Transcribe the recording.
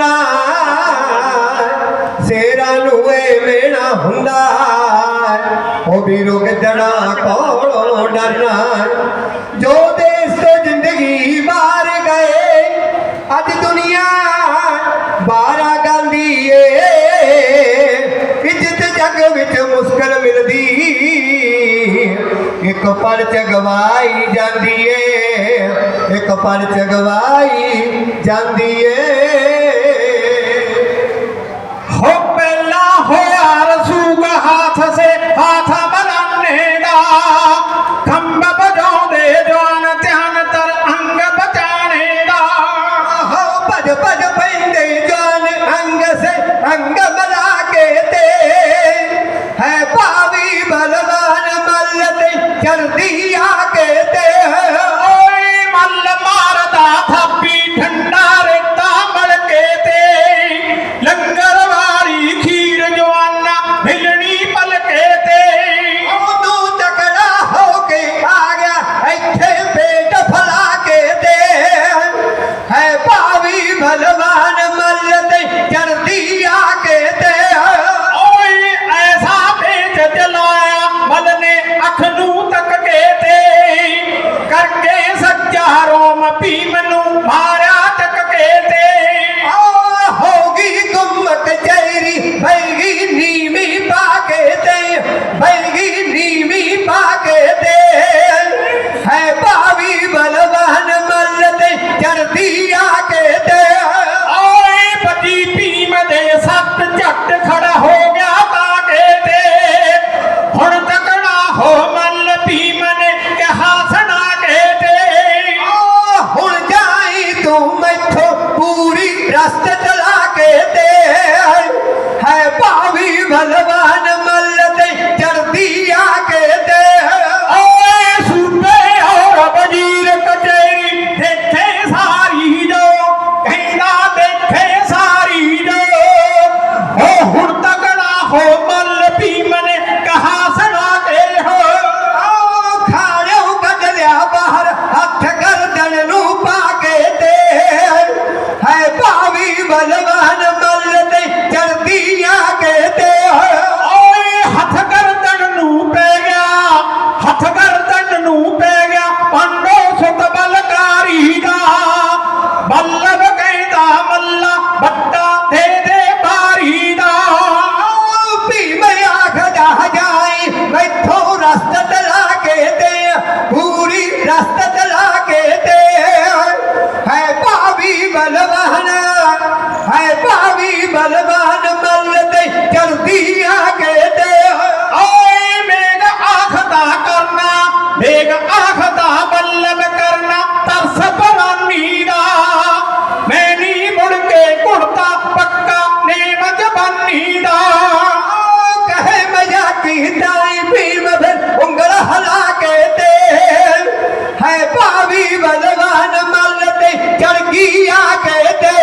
ਹੁੰਦਾ। ਸੇਰਾ ਨੂੰ ਏ ਮੇਣਾ ਹੁੰਦਾ। ਉਹ ਵੀ ਰੁਕ ਜਣਾ ਕੋਲੋਂ ਡਰਨਾ। ਜੋ ਦੇਸ ਤੋਂ ਜ਼ਿੰਦਗੀ ਬਾਹਰ ਗਏ, ਅੱਜ ਦੁਨੀਆ ਬਾਰਾ ਗਾਂਦੀ ਏ। ਇੱਜ਼ਤ ਜਗ ਵਿੱਚ ਮੁਸ਼ਕਲ ਮਿਲਦੀ। ਇੱਕ ਪਲ ਚ ਗਵਾਈ ਜਾਂਦੀ ਏ। ਇੱਕ ਪਲ ਚ ਗਵਾਈ ਜਾਂਦੀ ਏ। ಹಂಗ ਭੀਮ ਨੂੰ ਮਾਰਿਆ ਕੇ ਤੇ। ਆ ਹੋਗੀ ਗੁੰਮਤ ਚੈਰੀ ਭਈ ਨੀਵੀਂ है भाभी भगवान मल ते चढ़ गया कहते